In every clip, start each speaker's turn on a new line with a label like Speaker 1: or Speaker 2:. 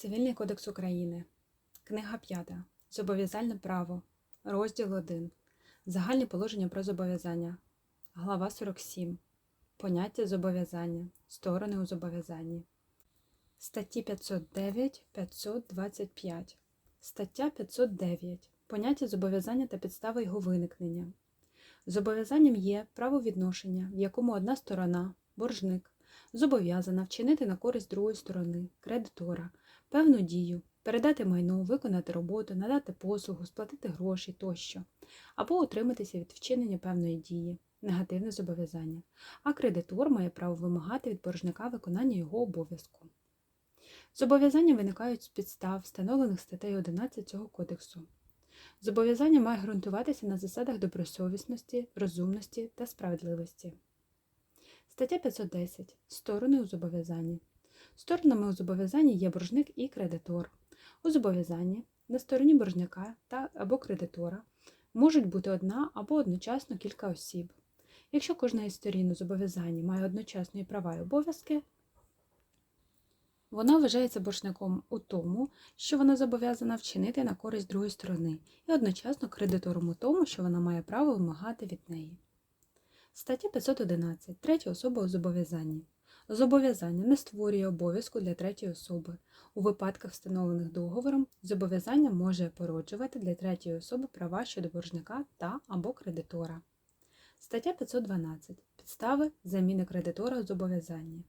Speaker 1: Цивільний кодекс України. Книга 5. Зобов'язальне право. Розділ 1. Загальні положення про зобов'язання. Глава 47. Поняття зобов'язання. Сторони у зобов'язанні. Статті 509 525. Стаття 509. Поняття зобов'язання та підстави його виникнення. Зобов'язанням є правовідношення, в якому одна сторона, боржник, зобов'язана вчинити на користь другої сторони, кредитора, певну дію, передати майно, виконати роботу, надати послугу, сплатити гроші тощо, або утриматися від вчинення певної дії, негативне зобов'язання, а кредитор має право вимагати від боржника виконання його обов'язку. Зобов'язання виникають з підстав, встановлених статтею 11 цього кодексу. Зобов'язання має ґрунтуватися на засадах добросовісності, розумності та справедливості. Стаття 510. Сторони у зобов'язанні. Сторонами у зобов'язанні є боржник і кредитор. У зобов'язанні на стороні боржника та або кредитора можуть бути одна або одночасно кілька осіб. Якщо кожна із сторін у зобов'язанні має одночасно права і обов'язки, вона вважається боржником у тому, що вона зобов'язана вчинити на користь другої сторони, і одночасно кредитором у тому, що вона має право вимагати від неї. Стаття 511. Третя особа у зобов'язанні. Зобов'язання не створює обов'язку для третьої особи. У випадках, встановлених договором, зобов'язання може породжувати для третьої особи права щодо боржника та або кредитора. Стаття 512. Підстави заміни кредитора у зобов'язанні.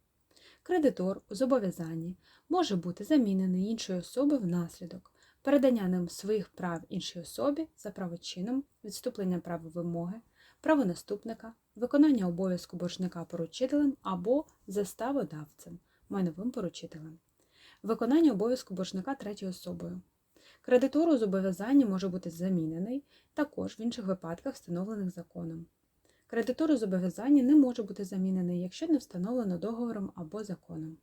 Speaker 1: Кредитор у зобов'язанні може бути замінений іншою особою внаслідок передання ним своїх прав іншій особі за правочином, відступлення права вимоги, правонаступника, виконання обов'язку боржника поручителем або заставодавцем, майновим поручителем, виконання обов'язку боржника третьою особою. Кредитор у зобов'язанні може бути замінений також в інших випадках, встановлених законом. Кредитор у зобов'язанні не може бути замінений, якщо не встановлено договором або законом.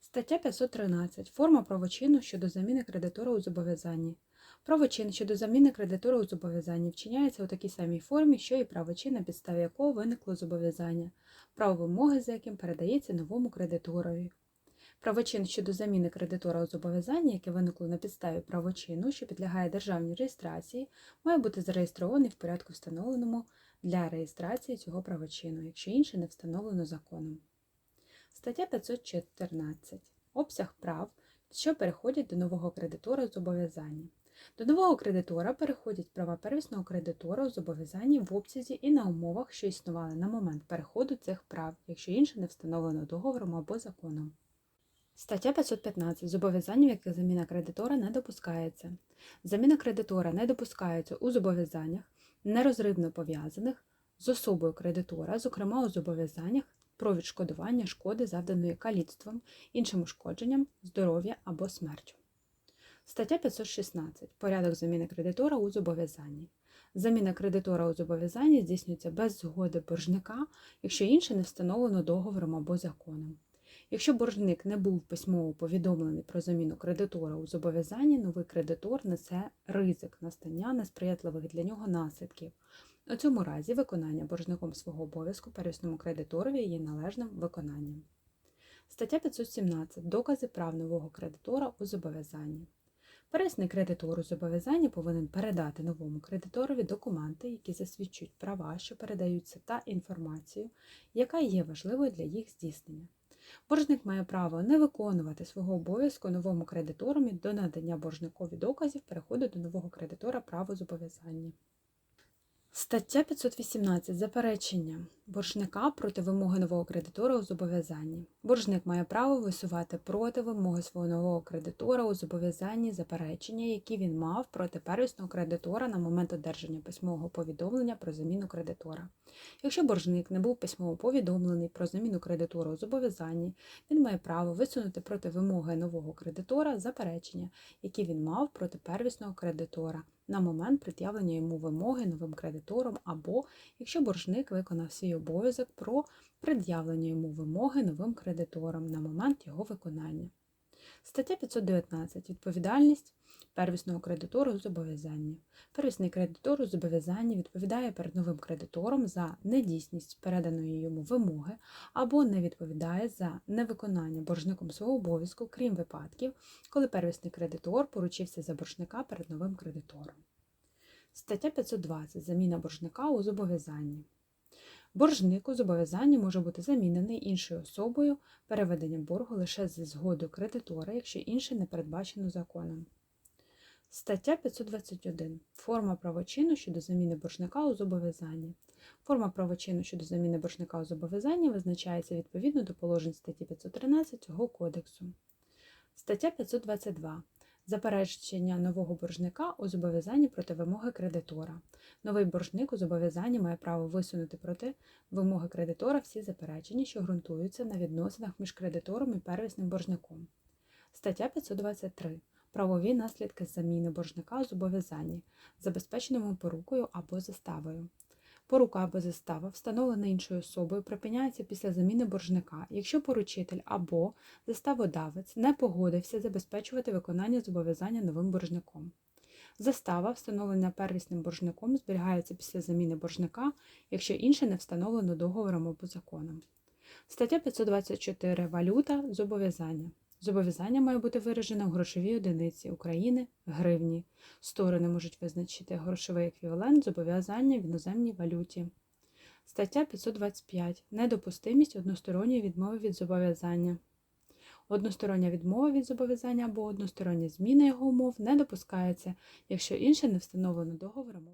Speaker 1: Стаття 513. Форма правочину щодо заміни кредитора у зобов'язанні. Правочин щодо заміни кредитора у зобов'язанні вчиняється у такій самій формі, що і правочин, на підставі якого виникло зобов'язання, право вимоги за яким передається новому кредиторові. Правочин щодо заміни кредитора у зобов'язанні, яке виникло на підставі правочину, що підлягає державній реєстрації, має бути зареєстрований в порядку, встановленому для реєстрації цього правочину, якщо інше не встановлено законом. Стаття 514. Обсяг прав, що переходять до нового кредитора у зобов'язанні. До нового кредитора переходять права первісного кредитора у зобов'язанні в обсязі і на умовах, що існували на момент переходу цих прав, якщо інше не встановлено договором або законом. Стаття 515. Зобов'язання, в яких заміна кредитора не допускається. Заміна кредитора не допускається у зобов'язаннях, нерозривно пов'язаних з особою кредитора, зокрема у зобов'язаннях про відшкодування шкоди, завданої каліцтвом, іншим ушкодженням, здоров'я або смертю. Стаття 516. Порядок заміни кредитора у зобов'язанні. Заміна кредитора у зобов'язанні здійснюється без згоди боржника, якщо інше не встановлено договором або законом. Якщо боржник не був письмово повідомлений про заміну кредитора у зобов'язанні, новий кредитор несе ризик настання несприятливих для нього наслідків. У цьому разі виконання боржником свого обов'язку первісному кредиторові є належним виконанням. Стаття 517. Докази прав нового кредитора у зобов'язанні. Пересний кредитору зобов'язання повинен передати новому кредиторові документи, які засвідчують права, що передаються, та інформацію, яка є важливою для їх здійснення. Боржник має право не виконувати свого обов'язку новому кредитору до надання боржникові доказів переходу до нового кредитора правозобов'язання. Стаття 518. Заперечення боржника проти вимоги нового кредитора у зобов'язанні. Боржник має право висувати проти вимоги свого нового кредитора у зобов'язанні заперечення, які він мав проти первісного кредитора на момент одержання письмового повідомлення про заміну кредитора. Якщо боржник не був письмово повідомлений про заміну кредитора у зобов'язанні, він має право висунути проти вимоги нового кредитора заперечення, які він мав проти первісного кредитора на момент пред'явлення йому вимоги новим кредитором, або якщо боржник виконав свій обов'язок про пред'явлення йому вимоги новим кредитором на момент його виконання. Стаття 519. Відповідальність первісного кредитора у зобов'язанні. Первісний кредитор у зобов'язанні відповідає перед новим кредитором за недійсність переданої йому вимоги або не відповідає за невиконання боржником свого обов'язку, крім випадків, коли первісний кредитор поручився за боржника перед новим кредитором. Стаття 520. Заміна боржника у зобов'язанні. Боржник у зобов'язанні може бути замінений іншою особою переведення боргу лише зі згодою кредитора, якщо інше не передбачено законом. Стаття 521. Форма правочину щодо заміни боржника у зобов'язанні. Форма правочину щодо заміни боржника у зобов'язанні визначається відповідно до положень статті 513 цього кодексу. Стаття 522. Заперечення нового боржника у зобов'язанні проти вимоги кредитора. Новий боржник у зобов'язанні має право висунути проти вимоги кредитора всі заперечення, що ґрунтуються на відносинах між кредитором і первісним боржником. Стаття 523. Правові наслідки заміни боржника у зобов'язанні, забезпеченому порукою або заставою. Порука або застава, встановлена іншою особою, припиняється після заміни боржника, якщо поручитель або заставодавець не погодився забезпечувати виконання зобов'язання новим боржником. Застава, встановлена первісним боржником, зберігається після заміни боржника, якщо інше не встановлено договором або законом. Стаття 524. Валюта зобов'язання. Зобов'язання має бути виражене у грошовій одиниці України гривні. Сторони можуть визначити грошовий еквівалент зобов'язання в іноземній валюті. Стаття 525. Недопустимість односторонньої відмови від зобов'язання. Одностороння відмова від зобов'язання або одностороння зміна його умов не допускається, якщо інше не встановлено договором.